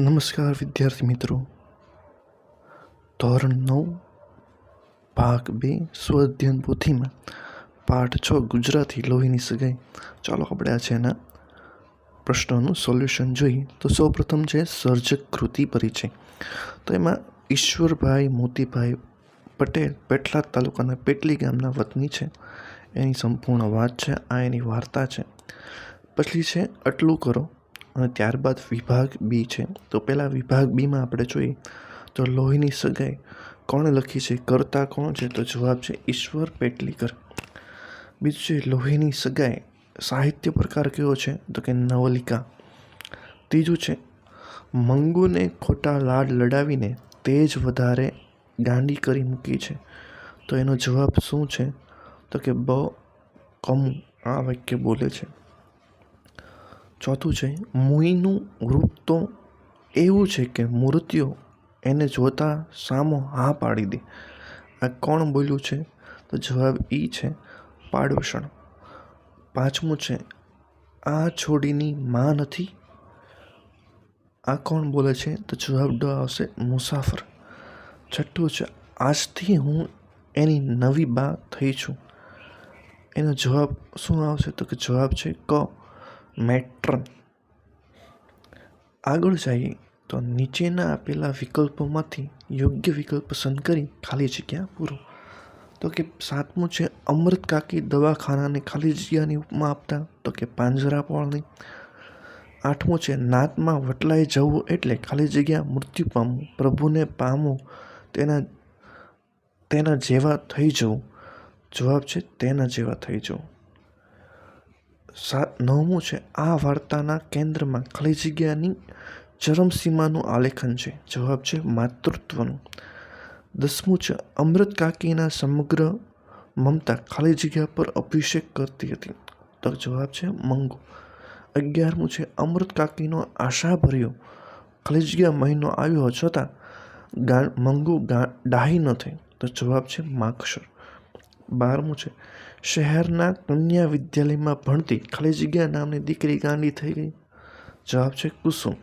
નમસ્કાર વિદ્યાર્થી મિત્રો. ધોરણ નવ, ભાગ બે સ્વઅધ્યયન પોથીમાં પાઠ છ, ગુજરાતી લોહીની સગાઈ. ચાલો આપણે આ છે એના પ્રશ્નોનું સોલ્યુશન જોઈએ. તો સૌપ્રથમ છે સર્જક કૃતિ પરિચય. તો એમાં ઈશ્વરભાઈ મોતીભાઈ પટેલ પેટલાદ તાલુકાના પેટલી ગામના વતની છે. એની સંપૂર્ણ વાત છે, આ એની વાર્તા છે. પછી છે આટલું કરો. અને ત્યારબાદ વિભાગ બી છે. તો પહેલાં વિભાગ બીમાં આપણે જોઈએ તો લોહીની સગાઈ કોણે લખી છે? કરતા કોણ છે? તો જવાબ છે ઈશ્વર પેટલીકર. બીજું છે લોહીની સગાઈ સાહિત્ય પ્રકાર કયો છે? તો કે નવલિકા. ત્રીજું છે મંગુને ખોટા લાડ લડાવીને તે જ વધારે ગાંડી કરી મૂકી છે. તો એનો જવાબ શું છે? તો કે બ કમુ આ વાક્ય બોલે છે. ચોથું છે, મુઈનું ગ્રુપ તો એવું છે કે મૂર્તિઓ એને જોતા સામો હા પાડી દે. આ કોણ બોલ્યું છે? તો જવાબ એ છે, પાડોશણ. પાંચમું છે, આ છોડીની માં નથી? આ કોણ બોલે છે? તો જવાબ ડ આવશે, મુસાફર. છઠ્ઠું છે, આજથી હું એની નવી બા થઈ છું. એનો જવાબ શું આવશે? તો કે જવાબ છે ક. મેટ્રન આગળ જઈએ તો નીચેના આપેલા વિકલ્પોમાંથી યોગ્ય વિકલ્પ પસંદ કરી ખાલી જગ્યા પૂરો. તો કે સાતમું છે, અમૃત કાકી દવાખાનાને ખાલી જગ્યાની ઉપમા આપતા. તો કે પાંજરાપોળની આઠમું છે, નાતમાં વટલાઈ જવું એટલે ખાલી જગ્યા મૃત્યુ પામવું. પ્રભુને પામવું તેના તેના જેવા થઈ જવું. જવાબ છે, તેના જેવા થઈ જવું. સાત નવમું છે, આ વાર્તાના કેન્દ્રમાં ખાલી જગ્યાની ચરમસીમાનું આલેખન છે. જવાબ છે, માતૃત્વનું. દસમું છે, અમૃત કાકીના સમગ્ર મમતા ખાલી જગ્યા પર અભિષેક કરતી હતી. તો જવાબ છે, મંગુ. અગિયારમું છે, અમૃત કાકીનો આશાભર્યો ખાલી જગ્યા મહિનો આવ્યો છતાં ગા, મંગુ ડાહી ન થઈ. તો જવાબ છે, માક્ષર. બારમું છે. શહેરના કન્યા વિદ્યાલયમાં ભણતી ખાલી જગ્યા નામની દીકરી ગાંડી થઈ ગઈ. જવાબ છે કુસુમ.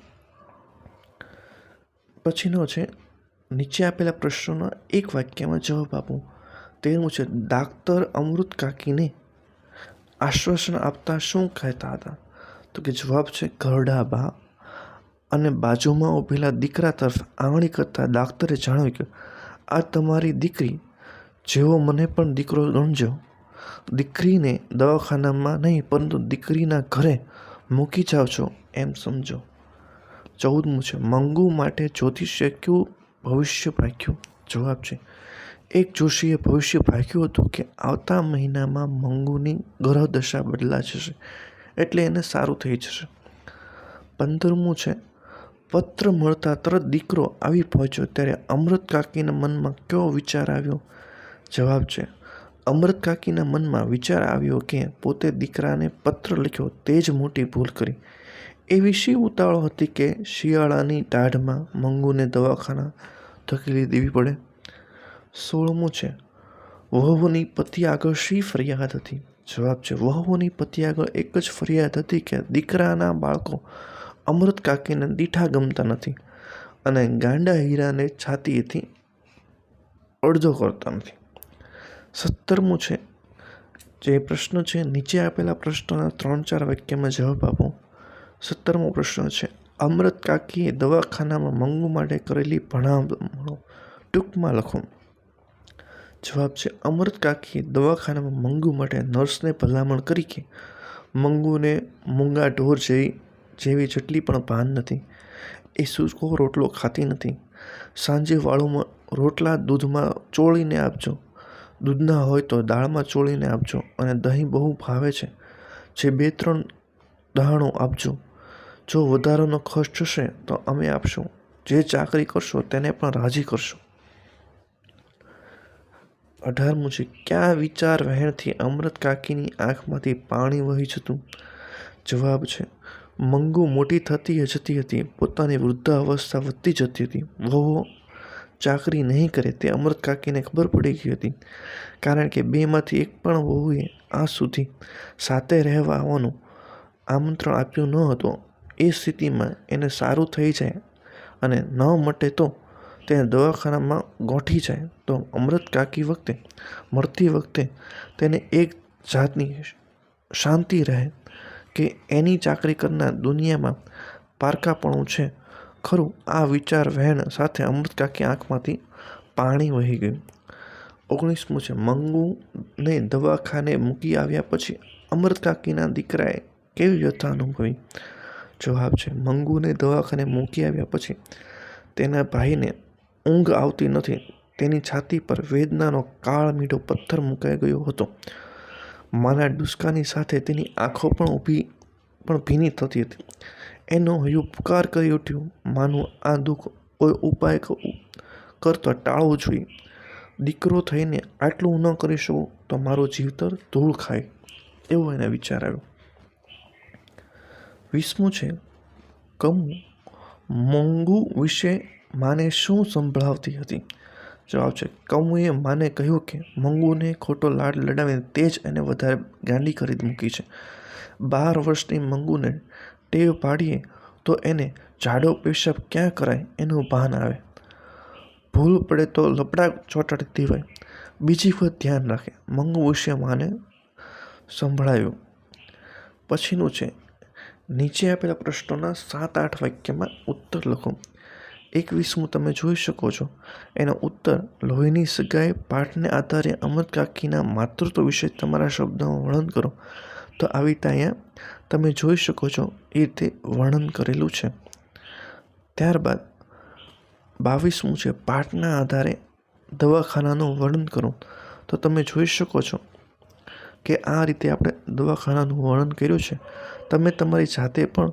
પછીનો છે, નીચે આપેલા પ્રશ્નોના એક વાક્યમાં જવાબ આપો. તેનું છે, ડાક્ટર અમૃત કાકીને આશ્વાસન આપતા શું કહેતા હતા? તો કે જવાબ છે, ઘરડા બા. અને બાજુમાં ઊભેલા દીકરા તરફ આંગળી કરતા ડાક્ટરે જણાવ્યું કે, આ તમારી દીકરી જેવો મને પણ દીકરો ગણજો. દીકરીને દવાખાનામાં નહીં, પરંતુ દીકરીના ઘરે મૂકી જાઓ છો એમ સમજો. ચૌદમું છે, મંગુ માટે જ્યોતિષે કયું ભવિષ્ય ભાગ્યું. જવાબ છે, એક જોશીએ ભવિષ્ય ભાગ્યું હતું કે આવતા મહિનામાં મંગુની ગ્રહ દશા બદલા જશે, એટલે એને સારું થઈ જશે. પંદરમું છે, પત્ર મળતા તરત દીકરો આવી પહોંચ્યો ત્યારે અમૃત કાકીના મનમાં કયો વિચાર આવ્યો? જવાબ છે. અમૃત કાકીના મનમાં વિચાર આવ્યો કે પોતે દીકરાને પત્ર લખ્યો તે જ મોટી ભૂલ કરી. એવી શી ઉતાવળ હતી કે શિયાળાની ટાઢમાં મંગુને દવાખાના ધકેલી દેવી પડે? સોળમું છે, વહુની પતિ આગળ શી ફરિયાદ હતી? જવાબ છે, વહુની પતિ આગળ એક જ ફરિયાદ હતી કે દીકરાના બાળકો અમૃત કાકીને દીઠા ગમતા નથી અને ગાંડા હીરાને છાતીથી અડધો કરતા નથી. સત્તરમું છે. જે પ્રશ્ન છે, નીચે આપેલા પ્રશ્નના ત્રણ ચાર વાક્યમાં જવાબ આપો. સત્તરમો પ્રશ્ન છે, અમૃત કાકીએ દવાખાનામાં મંગુ માટે કરેલી ભણામણો ટૂંકમાં લખો. જવાબ છે, અમૃત કાકીએ દવાખાનામાં મંગુ માટે નર્સને ભલામણ કરી કે, મંગુને મૂંગા ઢોર જેવી જેવી જેટલી પણ ભાન નથી. એ સૂકો રોટલો ખાતી નથી. સાંજે વાળુમાં રોટલા દૂધમાં ચોળીને આપજો. દૂધના હોય તો દાળમાં ચોળીને આપજો અને દહીં બહુ ભાવે છે. જે બે ત્રણ દહાણો આપજો. જો વધારાનો ખર્ચ થશે તો અમે આપશું. જે ચાકરી કરશો તેને પણ રાજી કરશો. અઢારમું છે ક્યાં વિચાર વહેણથી અમૃત કાકીની આંખમાંથી પાણી વહી જતું? જવાબ છે, મંગુ મોટી થતી જતી હતી. પોતાની વૃદ્ધાવસ્થા વધતી જતી હતી. વહુઓ ચાકરી નહીં કરે તે અમૃત કાકીને ખબર પડી ગઈ હતી. કારણ કે બેમાંથી એક પણ વહુએ આ સુધી સાથે રહેવા આવવાનું આમંત્રણ આપ્યું ન હતું. એ સ્થિતિમાં એને સારું થઈ જાય અને ન મટે તો તેને દવાખાનામાં ગોઠી જાય. તો અમૃત કાકી વખતે, મળતી વખતે તેને એક જાતની શાંતિ રહે કે એની ચાકરી કરનાર દુનિયામાં પારકાપણું છે ખરું, આ વિચાર વહેણ સાથે અમૃત કાકી આંખમાંથી પાણી વહી ગયું. ઓગણીસમું છે મંગુને દવાખાને મૂકી આવ્યા પછી અમૃત કાકીના દીકરાએ કેવી વ્યથા અનુભવી? જવાબ છે, મંગુને દવાખાને મૂકી આવ્યા પછી તેના ભાઈને ઊંઘ આવતી નથી. તેની છાતી પર વેદનાનો કાળ મીઠો પથ્થર મુકાઈ ગયો હતો. માના ડુસકાની સાથે તેની આંખો પણ ઊભી, પણ ભીની થતી હતી. એનો હૈયું પુકાર કરી ઉઠ્યું. માનું આ દુઃખ કોઈ ઉપાય કરતો ટાળવું જોઈએ. દીકરો થઈને આટલું ન કરી શકું તો મારું જીવતર ધૂળ ખાય, એવો એને વિચાર આવ્યો. વીસમું છે, કમું, મોંઘું વિશે માને શું સંભળાવતી હતી? જવાબ છે, કમુએ માને કહ્યું કે મંગુને ખોટો લાડ લડાવીને તે જ એને વધારે ગાંડી કરી મૂકી છે. બાર વર્ષની મંગુને ટેવ પાડીએ, તો એને જાડો પેશાબ ક્યાં કરાય એનું ભાન આવે. ભૂલ પડે તો લપડા ચોટાડી દેવાય બીજી વખત ધ્યાન રાખે. મંગુ વિશે માને સંભળાયું. પછીનું છે, નીચે આપેલા પ્રશ્નોના સાત આઠ વાક્યમાં ઉત્તર લખો. એકવીસમું તમે જોઈ શકો છો. એનો ઉત્તર, લોહીની સગાઈ પાઠને આધારે અમૃત કાકીના માતૃત્વ વિશે તમારા શબ્દોમાં વર્ણન કરો. તો આવી રીતે અહીંયા તમે જોઈ શકો છો એ રીતે વર્ણન કરેલું છે. ત્યારબાદ બાવીસમું છે, પાઠના આધારે દવાખાનાનું વર્ણન કરો. તો તમે જોઈ શકો છો કે આ રીતે આપણે દવાખાનાનું વર્ણન કર્યું છે. તમે તમારી જાતે પણ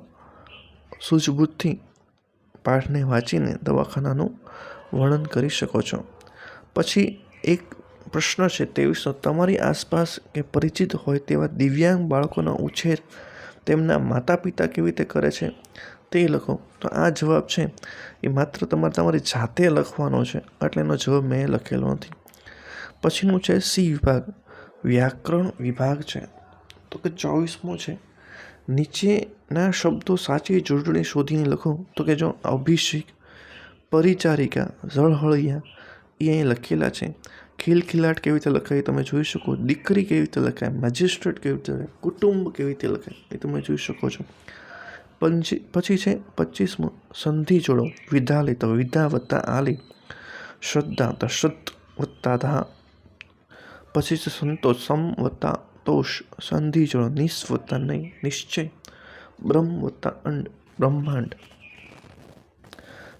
સૂઝબૂઝથી પાઠને વાંચીને દવાખાનાનું વર્ણન કરી શકો છો. પછી એક પ્રશ્ન છે ત્રેવીસનો તમારી આસપાસ કે પરિચિત હોય તેવા દિવ્યાંગ બાળકોનો ઉછેર તેમના માતા પિતા કેવી રીતે કરે છે તે લખો. તો આ જવાબ છે, એ માત્ર તમારે તમારી જાતે લખવાનો છે, એટલે એનો જવાબ મેં લખેલો નથી. પછીનું છે સી વિભાગ. વ્યાકરણ વિભાગ છે. તો કે ચોવીસમો છે. નીચેના શબ્દો સાચી જોડણી શોધીને લખો. તો કે જો અભિષેક, પરિચારિકા, ઝળહળિયા, એ અહીં લખેલા છે. ખિલખિલાટ કેવી રીતે લખાય તમે જોઈ શકો. દીકરી કેવી રીતે લખાય મેજિસ્ટ્રેટ કેવી રીતે લખાય, કુટુંબ કેવી રીતે લખાય એ તમે જોઈ શકો છો. પંચી, પછી છે પચીસમું, સંધિ જોડો વિધા લે તો વિધા વત્તા આલી, શ્રદ્ધા, તો શ્રદ્ધ વત્તા ધા. પછી છે સંતોષ સમ વત્તા તોષ, સંધિ જોડો, નિસ વત્તા નહીં, નિશ્ચય, બ્રહ્મ વત્તા અંડ, બ્રહ્માંડ.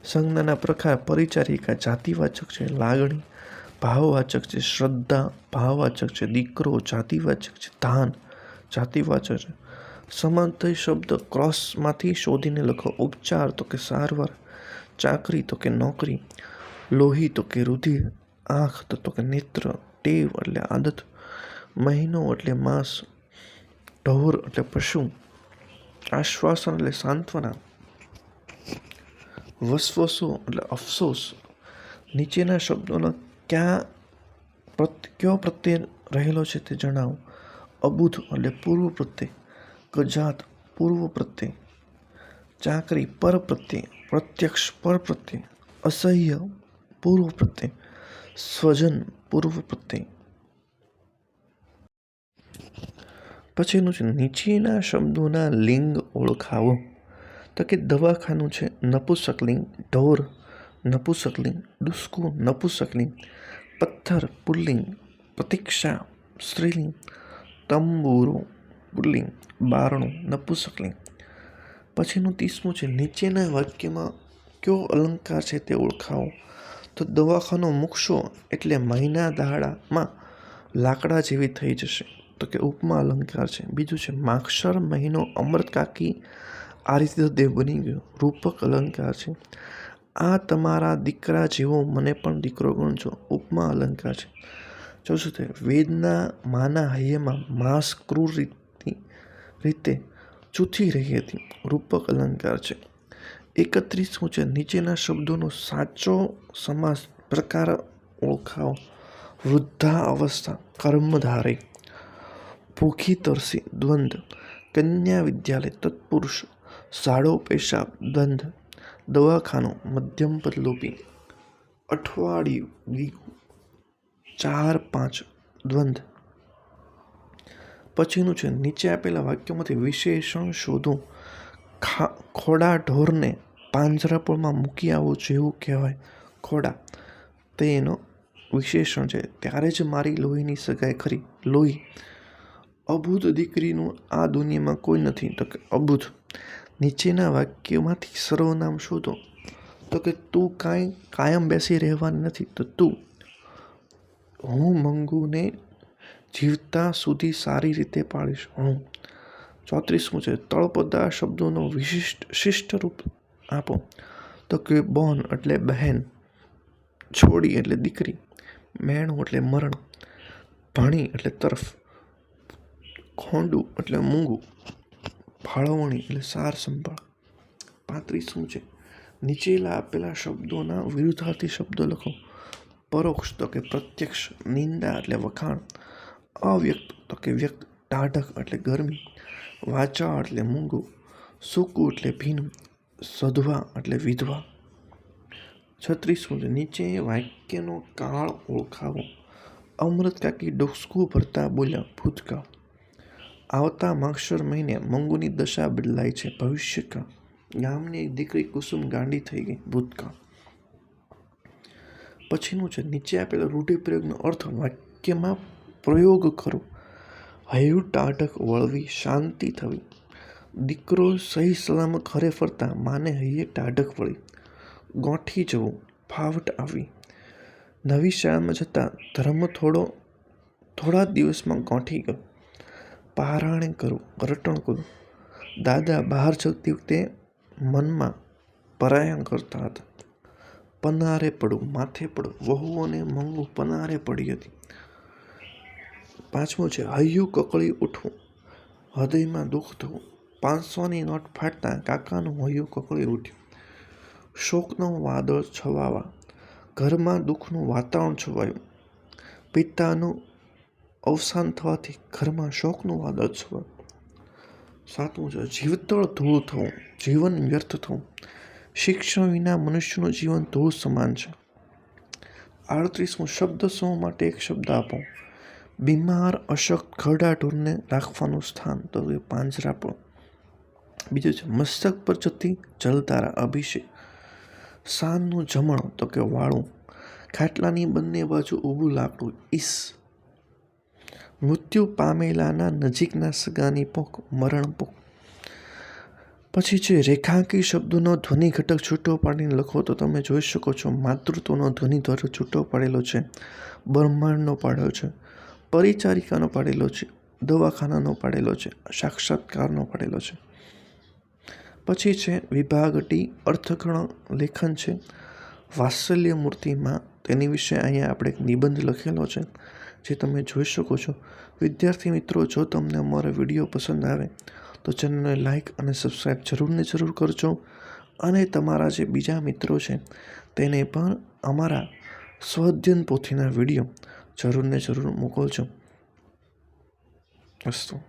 સંજ્ઞાના પ્રકાર, પરિચારિકા, જાતિવાચક છે, લાગણી ભાવવાચક છે, શ્રદ્ધા ભાવવાચક છે, દીકરો જાતિવાચક છે ધાન જાતિવાચક છે. સમાંતર શબ્દ ક્રોસમાંથી શોધીને લખો. ઉપચાર તો કે સારવાર, ચાકરી તો કે નોકરી, લોહી તો કે રુધિર, આંખ તો કે નેત્ર, ટેવ એટલે આદત, મહિનો એટલે માસ, ઢોર એટલે પશુ, આશ્વાસન એટલે સાંત્વના, વસવસો એટલે અફસોસ. નીચેના શબ્દોનો ક્યાં પ્રત્યે, કયો પ્રત્યય રહેલો છે તે જણાવો. અબુધ એટલે પૂર્વ પ્રત્યય, ગજાત પૂર્વ પ્રત્યય, ચાકરી પર પ્રત્યય, પ્રત્યક્ષ પર પ્રત્યય, અસહ્ય પૂર્વ પ્રત્યય, સ્વજન પૂર્વ પ્રત્યય. પછીનું છે, નીચેના શબ્દોના લિંગ ઓળખાવો. તો કે દવાખાનું છે નપુસકલિંગ ઢોર. નપુસકલિંગ, ડુસ્કું નપુસકલિંગ, પથ્થર પુલ્લિંગ, પ્રતીક્ષા સ્ત્રીલિંગ, તંબુરો પુલ્લિંગ, બારણું નપુસકલિંગ. પછીનું ત્રીસમું છે, નીચેના વાક્યમાં કયો અલંકાર છે તે ઓળખાવો? તો દવાખાનો મૂકશો એટલે મહિના દાડામાં લાકડા જેવી થઈ જશે. તો કે ઉપમા અલંકાર છે. બીજું છે, માક્ષર મહિનો અમૃત કાકી આ રીતે દેવ બની ગયો. રૂપક અલંકાર છે. આ તમારા દીકરા જેવો મને પણ દીકરો ગણજો. ઉપમા અલંકાર છે. જોશું તે, વેદના માના હૈયામાં માંસ ક્રૂર રીતની રીતે ચૂથી રહી હતી. રૂપક અલંકાર છે. એકત્રીસમું છે? નીચેના શબ્દોનો સાચો સમાસ પ્રકાર ઓળખાવો. વૃદ્ધા અવસ્થા, કર્મધારે, ભૂખી તરસી, દ્વંદ, કન્યા વિદ્યાલય, તત્પુરુષ, સાડો પેશાબ, દ્વંદ દવાખાનું, મધ્યમ પદ લોપી અઠવાડિયું ચાર, પાંચ દ્વંદ્વ પછીનું છે, નીચે આપેલા વાક્યોમાંથી વિશેષણ શોધો. ખા, ખોડા ઢોરને પાંજરાપોળમાં મૂકી આવો જેવું કહેવાય. ખોડા. તે એનો વિશેષણ છે, ત્યારે જ મારી લોહીની સગાઈ ખરી. લોહી. અભૂત દીકરીનું આ દુનિયામાં કોઈ નથી, તો કે અબૂધ નીચેના વાક્યમાંથી સર્વનામ શોધો. તો કે તું કાંઈ કાયમ બેસી રહેવાની નથી. તો તું, હું મંગુને જીવતા સુધી સારી રીતે પાળીશ. હું ચોત્રીસમું છે, તળપદા શબ્દોનો વિશિષ્ટ શિષ્ટ રૂપ આપો. તો કે બોન એટલે બહેન, છોડી એટલે દીકરી, મેણું એટલે મરણ, ભણી એટલે તરફ, ખોંડું એટલે મૂંગું. ફાળવણી એટલે સાર સંભાળ. પાંત્રીસમું છે? નીચેલા આપેલા શબ્દોના વિરુદ્ધાર્થી શબ્દો લખો. પરોક્ષ તો કે પ્રત્યક્ષ, નિંદા એટલે વખાણ. અવ્યક્ત તો કે વ્યક્ત, ટાઢક એટલે ગરમી. વાચા એટલે મૂંગું. સૂકું એટલે ભીનું. સધવા એટલે વિધવા. છત્રીસમું છે? નીચે વાક્યનો કાળ ઓળખાવો. અમૃત કાકી ડોસકું ભરતા બોલ્યા, ભૂતકાળ. આવતા માક્ષર મહિને મંગુની દશા બદલાય છે. ભવિષ્યકાળ. ગામની એક દીકરી કુસુમ ગાંડી થઈ ગઈ, ભૂતકાળ. પછીનું છે, નીચે આપેલા રૂઢિપ્રયોગનો અર્થ વાક્યમાં પ્રયોગ કરો. હૈયું ટાટક વળવી શાંતિ થવી. દીકરો સહી સલામત ઘરે ફરતા માને હૈયે ટાઢક વળી. ગોઠી જવું, ફાવટ આવી. નવી શાળામાં જતાં ધર્મ થોડો, થોડા દિવસમાં ગોઠી ગયો. પારાણે કરવું રટણ કરવું દાદા બહાર જતી વખતે મનમાં પરાયણ કરતા હતા. પનારે પડવું માથે પડવું વહુઓને મંગું પનારે પડી હતી. પાંચમું છે, હૈયું કકળી ઉઠવું. હૃદયમાં દુઃખ થવું. પાંચસોની નોટ ફાટતા કાકાનું હૈયું કકળી ઉઠ્યું. શોકનો વાદળ છવાવા. ઘરમાં દુઃખનું વાતાવરણ છવાયું. પિતાનું અવસાન થવાથી ઘરમાં શોકનું વાદળ સાતમું છે, જીવતળ ધૂળ થવું, જીવન વ્યર્થ થવું. શિક્ષણ વિના મનુષ્યનું જીવન ધૂળ સમાન છે. આડત્રીસમું, શબ્દ સમૂહ માટે એક શબ્દ આપો. બીમાર, અશક્ત ઘરડા ઢોરને રાખવાનું સ્થાન. તો એ પણ. બીજું છે, મસ્તક પર જતી જલધારા, અભિષેક. સાનનું જમણ, તો કે વાળું. ખાટલાની બંને બાજુ ઊભું લાકડું. ઈસ. મૃત્યુ પામેલાના નજીકના સગાની પોક, મરણ પોક. પછી છે રેખાંકી શબ્દોનો ધ્વનિ ઘટક છૂટો પાડીને લખો તો તમે જોઈ શકો છો, માતૃત્વનો ધ્વનિ દ્વારા છૂટો પાડેલો છે, બ્રહ્માંડનો પાડ્યો છે, પરિચારિકાનો પાડેલો છે, દવાખાનાનો પાડેલો છે, સાક્ષાત્કારનો પાડેલો છે. પછી છે વિભાગટી અર્થઘણ લેખન છે વાત્સલ્ય મૂર્તિમાં તેની વિશે અહીંયા આપણે એક નિબંધ લખેલો છે. જે તમે જોઈ શકો છો. વિદ્યાર્થી મિત્રો, જો તમને અમારો વીડિયો પસંદ આવે, તો ચેનલને લાઇક અને સબસ્ક્રાઈબ જરૂર ને જરૂર કરજો. અને તમારા જે બીજા મિત્રો છે, તેને પણ અમારા સ્વધ્યન પોથીના વીડિયો જરૂર ને જરૂર મોકલજો. અસ્તુ